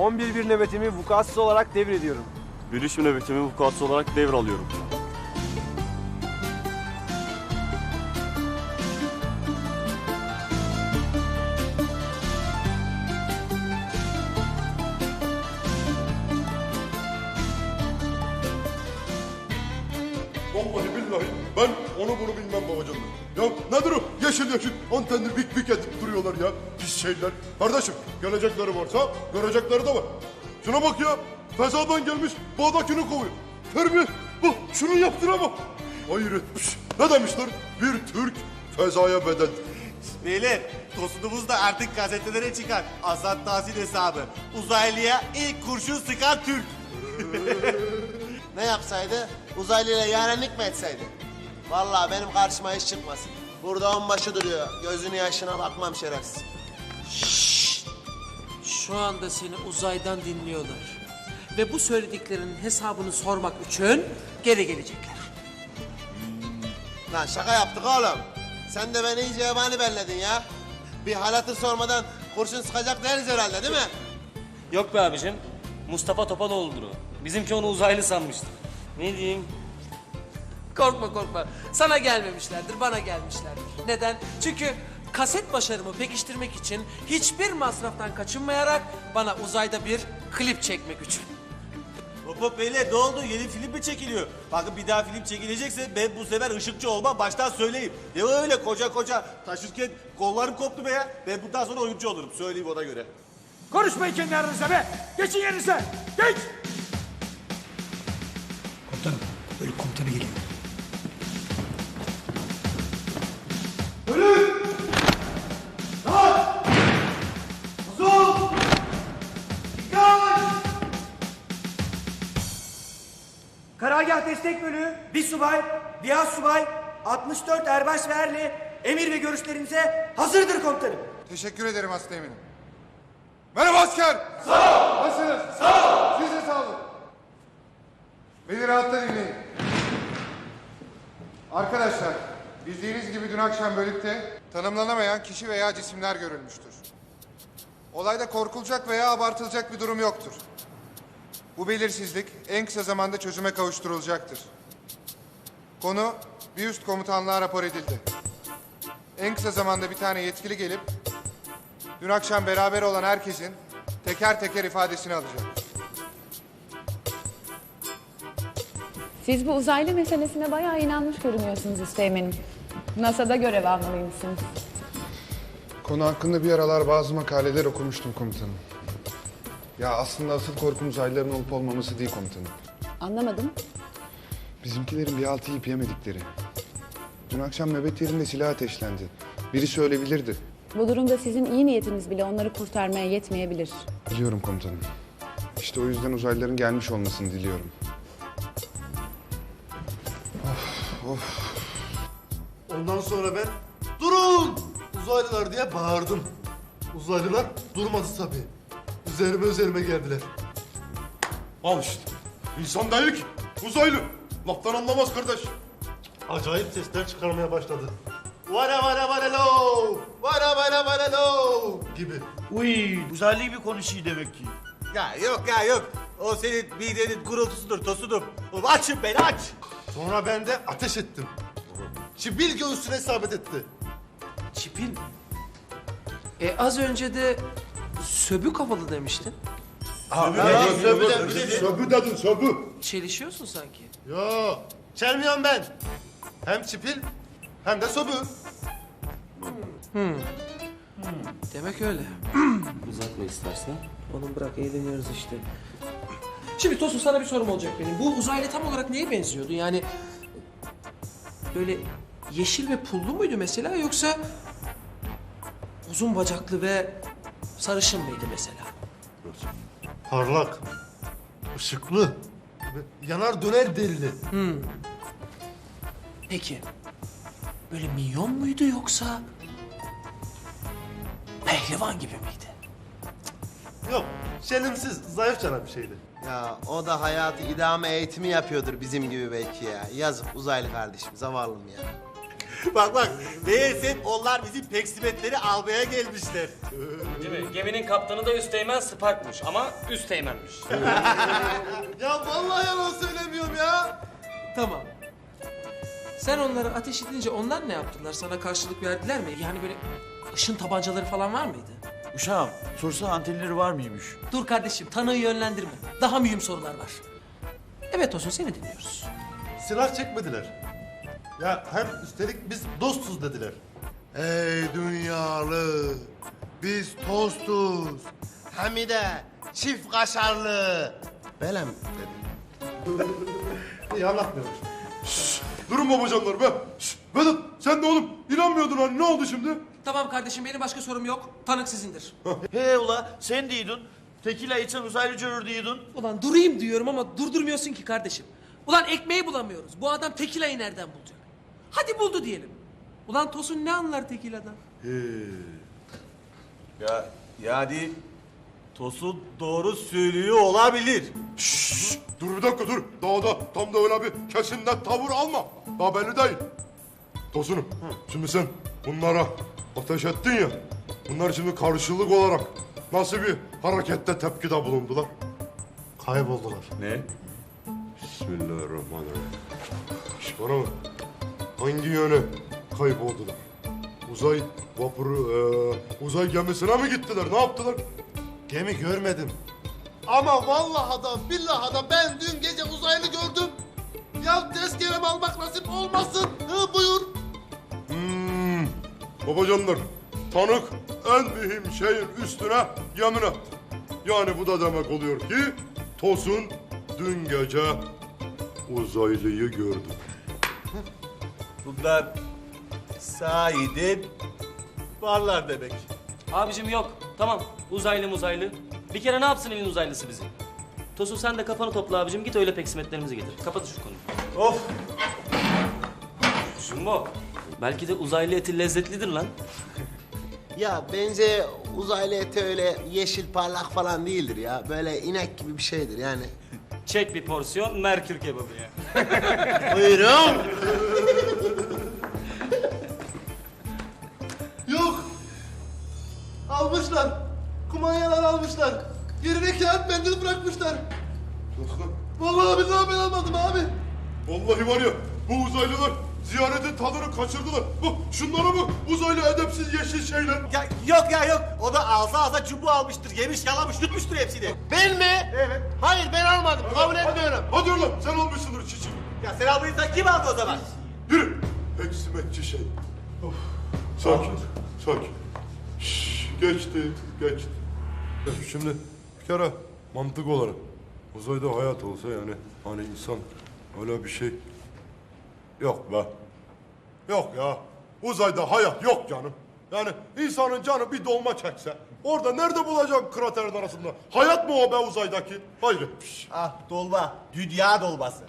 11 nöbetimi vukuatsız olarak devrediyorum. Bilişim nöbetimi vukuatsı olarak devralıyorum. Yeşil yeşil antenli vik vik edip duruyorlar ya. Pis şeyler. Kardeşim gelecekleri varsa görecekleri de var. Şuna bak ya. Fezadan gelmiş bağdakini kovuyor. Terbiye. Bak şunu yaptıra bak. Hayır etmiş. Ne demişler? Bir Türk fezaya bedel. Beyler tostunumuz da artık gazetelere çıkar. Azat Tahsin hesabı. Uzaylıya ilk kurşun sıkan Türk. Ne yapsaydı? Uzaylıyla yarenlik mi etseydi? Vallahi benim karşıma iş çıkmasın. Burada onbaşı duruyor. Gözünü yaşına bakmam şerefsiz. Şu anda seni uzaydan dinliyorlar. Ve bu söylediklerinin hesabını sormak için geri gelecekler. Lan şaka yaptık oğlum. Sen de beni iyice yabani belledin ya. Bir halatı sormadan kurşun sıkacak değiliz herhalde değil mi? Yok be abicim. Mustafa Topaloğlu'dur o. Bizimki onu uzaylı sanmıştı. Ne diyeyim? Korkma korkma. Sana gelmemişlerdir, bana gelmişlerdir. Neden? Çünkü kaset başarımı pekiştirmek için hiçbir masraftan kaçınmayarak bana uzayda bir klip çekmek için. Hop hop beyler ne oldu? Yeni film mi çekiliyor? Bakın bir daha film çekilecekse ben bu sefer ışıkçı olmam baştan söyleyeyim. Ne öyle koca koca taşırken kollarım koptu be ya. Ben bundan sonra oyuncu olurum söyleyeyim ona göre. Konuşmayın kendi aranızda be. Geçin yerinize. Geç. Komutanım, böyle komutanı geliyor. Karargah Destek Bölüğü, bir subay, bir az subay, 64 erbaş ve erli emir ve görüşlerinize hazırdır komutanım. Teşekkür ederim Aslı'yım. Merhaba asker. Sağ ol. Nasılsınız? Sağ ol. Siz de sağ olun. Beni rahatla dinleyin. Arkadaşlar, bildiğiniz gibi dün akşam bölükte tanımlanamayan kişi veya cisimler görülmüştür. Olayda korkulacak veya abartılacak bir durum yoktur. Bu belirsizlik en kısa zamanda çözüme kavuşturulacaktır. Konu bir üst komutanlığa rapor edildi. En kısa zamanda bir tane yetkili gelip Dün akşam beraber olan herkesin teker teker ifadesini alacak. Siz bu uzaylı meselesine bayağı inanmış görünüyorsunuz Üsteğmen'im. NASA'da görev almalıymışsınız. Konu hakkında bir aralar bazı makaleler okumuştum komutanım. Ya aslında asıl korkum uzaylıların olup olmaması değil komutanım. Anlamadım. Bizimkilerin bir altı yiyip yemedikleri. Dün akşam nöbet yerinde silah ateşlendi. Birisi ölebilirdi. Bu durumda sizin iyi niyetiniz bile onları kurtarmaya yetmeyebilir. Biliyorum komutanım. İşte o yüzden uzaylıların gelmiş olmasını diliyorum. Ondan sonra ben durun uzaylılar diye bağırdım. Uzaylılar durmadı tabii. Üzerime üzerime geldiler. Al işte. İnsan değil ki. Uzaylı. Laftan anlamaz kardeş. Acayip sesler çıkarmaya başladı. Vara vara vara lo. Vara vara vara lo. Gibi. Uy, uzaylı gibi konuşuyor demek ki. Ya yok ya yok. O senin midenin gurultusudur tosunum. Oğlum açın beni aç. Sonra ben de ateş ettim. Çibil göğsüne isabet etti. Çipin. E az önce de söbü kafalı demiştin. Söbü dedin. Söbü dedin söbü. Çelişiyorsun sanki. Yo, çelmiyorum ben. Hem çipil hem de sobu. Demek öyle. Uzatma istersen. Oğlum bırak eğleniyoruz işte. Şimdi Tosun sana bir sorum olacak benim. Bu uzaylı tam olarak neye benziyordu? Yani böyle yeşil ve pullu muydu mesela yoksa uzun bacaklı ve sarışın mıydı mesela? Parlak, ışıklı, yanar döner delili. Peki böyle minyon muydu yoksa pehlivan gibi miydi? Yok, şelimsiz, zayıf cana bir şeydi. Ya o da hayatı idame eğitimi yapıyordur bizim gibi belki ya. Yazık uzaylı kardeşim zavallım ya. bak bak. Meğersem onlar bizim peksimetleri almaya gelmişler. Değil mi? Geminin kaptanı da Üsteğmen Spark'mış ama Üsteğmen'miş. Ya vallahi yalan söylemiyorum ya. Tamam. Sen onları ateş edince onlar ne yaptılar? Sana karşılık verdiler mi? Yani böyle ışın tabancaları falan var mıydı? Uşağım sorsa antenleri var mıymış? Dur kardeşim, tanığı yönlendirme. Daha mühim sorular var. Evet olsun, seni dinliyoruz. Silah çekmediler. Ya hem üstelik biz dostuz dediler. Ey dünyalı, biz tostuz. Hem de çift kaşarlı. Böyle mi dedim? İyi anlatmıyormuş. Durun babacanlar be. Şşş, Vedat sen de oğlum inanmıyordun hani ne oldu şimdi? Tamam kardeşim, benim başka sorum yok. Tanık sizindir. He ula sen diydin. Tekila içen uzaylı görür diydin. Ulan durayım diyorum ama durdurmuyorsun ki kardeşim. Ulan ekmeği bulamıyoruz. Bu adam tekilayı nereden bulacak? Hadi buldu diyelim. Ulan Tosun ne anlar tekiladan? Ya yani Tosun doğru söylüyor olabilir. Şşş, dur bir dakika dur. Daha da tam da öyle bir kesin net tavır alma. Daha belli değil. Tosunum şimdi sen bunlara ateş ettin ya. Bunlar şimdi karşılık olarak nasıl bir harekette tepkide bulundular? Kayboldular. Ne? Bismillahirrahmanirrahim. Şş, bana bak. Hangi yöne kayboldular? Uzay vapuru, eee, uzay gemisine mi gittiler? Ne yaptılar? Gemi görmedim. Ama vallahi da billahi da ben dün gece uzaylı gördüm. Ya tezkerem almak nasip olmasın. Hı, buyur. Hmm, babacanlar, tanık en mühim şeyin üstüne yemin etti. Yani bu da demek oluyor ki Tosun dün gece uzaylıyı gördü. Bunlar sahiden varlar demek. Abicim yok. Tamam. Uzaylı muzaylı. Bir kere ne yapsın evin uzaylısı bizi? Tosun sen de kafanı topla abicim. Git öyle peksimetlerimizi getir. Kapat şu konuyu. Of. Jumbo. Belki de uzaylı eti lezzetlidir lan. Ya bence uzaylı eti öyle yeşil parlak falan değildir ya. Böyle inek gibi bir şeydir yani. Çek bir porsiyon merkür kebabı ya. Buyurun. kağıt mendil bırakmışlar. Vallahi billahi ben almadım abi. Vallahi var ya bu uzaylılar ziyaretin tadını kaçırdılar. Bak şunlara bak uzaylı edepsiz yeşil şeyler. Ya yok ya yok. O da alsa alsa çubuğu almıştır. Yemiş yalamış yutmuştur hepsini. Ben mi? Evet. Hayır ben almadım. Kabul etmiyorum. Hadi ulan sen almışsındır çiçi. Ya sen almadıysan kim aldı o zaman? Yürü. Peksimetçi şey. Of. Sakin, sakin. Şşş, geçti, geçti. Şimdi kere mantık olarak uzayda hayat olsa yani hani insan öyle bir şey yok be. Yok ya. Uzayda hayat yok canım. Yani insanın canı bir dolma çekse orada nerede bulacaksın kraterin arasında? Hayat mı o be uzaydaki? Hayret bir şey. Ah dolma. Dünya dolması.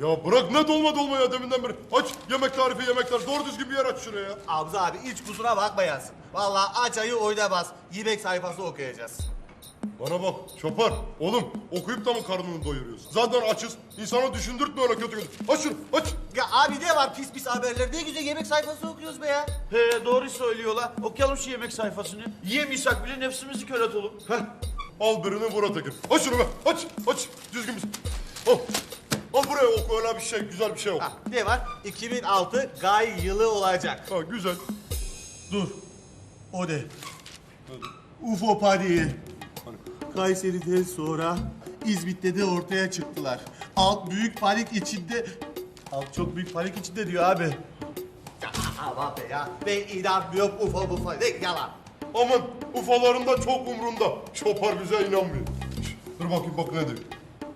Ya bırak ne dolma dolma ya deminden beri. Aç yemek tarifi yemekler. Doğru düzgün bir yer aç şuraya ya. Abza abi hiç kusura bakmayasın. Vallahi aç ayı oynamaz. Yemek sayfası okuyacağız. Bana bak Çopar. Oğlum okuyup da mı karnını doyuruyorsun? Zaten açız. İnsanı düşündürtme öyle kötü kötü. Aç şunu aç. Ya abi ne var pis pis haberler? Ne güzel yemek sayfası okuyoruz be ya. He doğru söylüyorlar. Okuyalım şu yemek sayfasını. Yiyemiyorsak bile nefsimizi kör edelim. Heh. Al birini vur ötekini. Aç şunu be. Aç. Aç. Düzgün bir Al. Al buraya oku öyle bir şey. Güzel bir şey oku. Ha, ne var? 2006 Gay yılı olacak. Ha güzel. Dur. O ne? UFO paniği. Kayseri'den sonra İzmit'te de ortaya çıktılar. Halk büyük panik içinde... Halk çok büyük panik içinde diyor abi. Ya be ya. Ben inanmıyorum UFO UFO. Ne yalan. Aman ufaların da çok umrunda. Çopar bize inanmıyor. Şş, Dur bakayım bak ne diyor.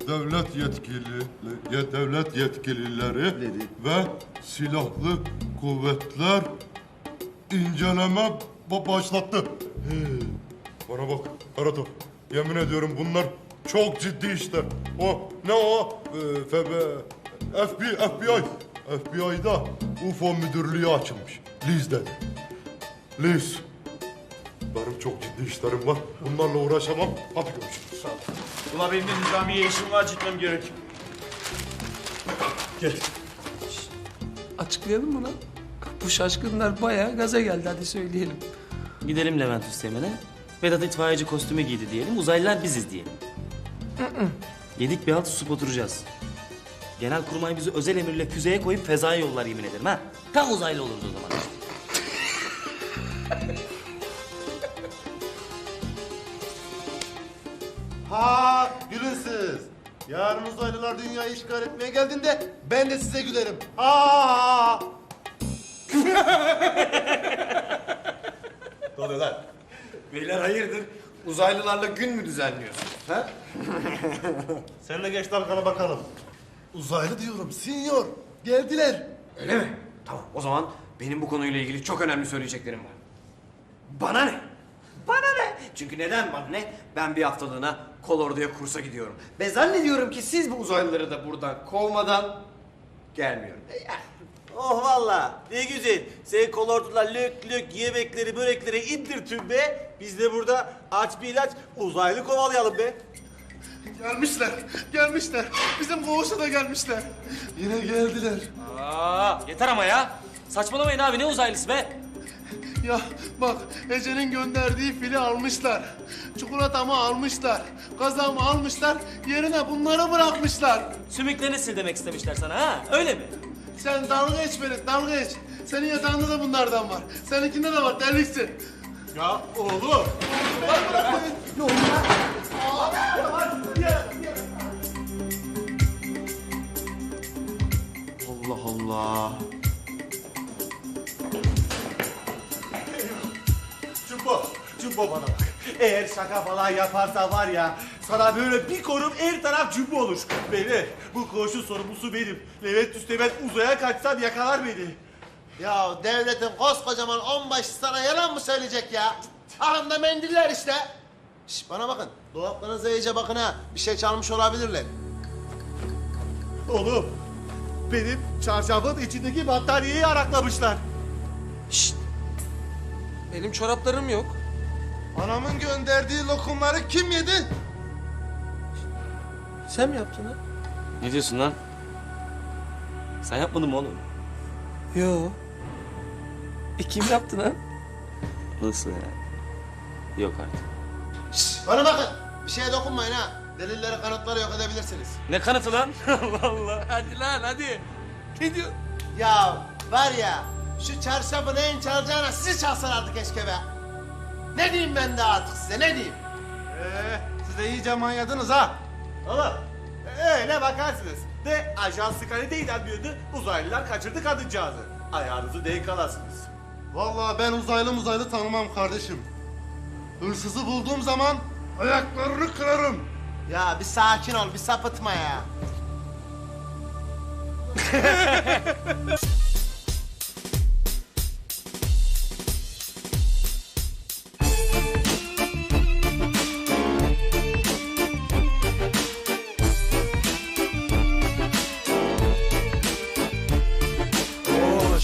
Devlet yetkili, ye- devlet yetkilileri ve silahlı kuvvetler inceleme ba- başlattı. He. Bana bak Karatop. Yemin ediyorum bunlar çok ciddi işler. O ne o? Ee, FB, FBI, FBI. FBI'da UFO müdürlüğü açılmış. Liz dedi. Liz. Benim çok ciddi işlerim var. Bunlarla uğraşamam. Hadi görüşürüz. Ula benim de nizamiye işim var gitmem gerek. Açıklayalım mı lan? Bu şaşkınlar bayağı gaza geldi hadi söyleyelim. Gidelim Levent Üsteğmen'e. Vedat itfaiyeci kostümü giydi diyelim. Uzaylılar biziz diyelim. Yedik bir halt susup oturacağız. Genel kurmay bizi özel emirle füzeye koyup fezaya yollar yemin ederim ha. Tam uzaylı olurdu o zaman. Ha gülün siz. Yarın uzaylılar dünyayı işgal etmeye geldiğinde ben de size gülerim. Ha! Ne oluyor lan? Beyler hayırdır? Uzaylılarla gün mü düzenliyorsun? Ha? Sen de geç arkana bakalım. Uzaylı diyorum sinyor. Geldiler. Öyle mi? Tamam o zaman benim bu konuyla ilgili çok önemli söyleyeceklerim var. Bana ne? Bana ne? Çünkü neden bana ne? Ben bir haftalığına Kolordu'ya kursa gidiyorum. Ve zannediyorum ki siz bu uzaylıları da buradan kovmadan gelmiyorum. E, ya, Oh valla ne güzel. Sen kolordular lök lök yemekleri börekleri indir tüm be. Biz de burada aç bir ilaç uzaylı kovalayalım be. Gelmişler. Gelmişler. Bizim koğuşa da gelmişler. Yine geldiler. Aa, yeter ama ya. Saçmalamayın abi ne uzaylısı be. Ya bak Ece'nin gönderdiği fili almışlar. Çikolatamı almışlar. Kazamı almışlar. Yerine bunları bırakmışlar. Sümüklerini sil demek istemişler sana ha. Öyle mi? Sen dalga geç beni, dalga geç. Senin yatağında da bunlardan var. Seninkinde de var, deliksin. Ya oğlum. Allah Allah. Cumbo, Cumbo bana bak. Eğer şaka falan yaparsa var ya sana böyle bir korum her taraf cumbo olur. Beni bu koğuşun sorumlusu benim. Levent Üsteğmen uzaya kaçsam yakalar beni. Ya devletin koskocaman onbaşı sana yalan mı söyleyecek ya? Ahanda mendiller işte. Şş, bana bakın. Dolaplarınıza iyice bakın ha. Bir şey çalmış olabilirler. Oğlum benim çarşafın içindeki battaniyeyi araklamışlar. Benim çoraplarım yok. Anamın gönderdiği lokumları kim yedi? Sen mi yaptın ha? Ne diyorsun lan? Sen yapmadın mı oğlum? Yo. E kim yaptı lan? Nasıl ya? Yok artık. Bana bakın. Bir şeye dokunmayın ha. Delilleri, kanıtları yok edebilirsiniz. Ne kanıtı lan? Allah Allah. Hadi lan hadi. Ne diyor? Ya var ya şu çarşafı neyin çalacağına sizi çalsalardı keşke be. Ne diyeyim ben de artık size ne diyeyim? Ee, siz de iyice manyadınız ha. Oğlum öyle bakarsınız. De ajansı kalite inanmıyordu. Uzaylılar kaçırdı kadıncağızı. Ayağınızı denk alasınız. Vallahi ben uzaylı muzaylı tanımam kardeşim. Hırsızı bulduğum zaman ayaklarını kırarım. Ya bir sakin ol bir sapıtma ya.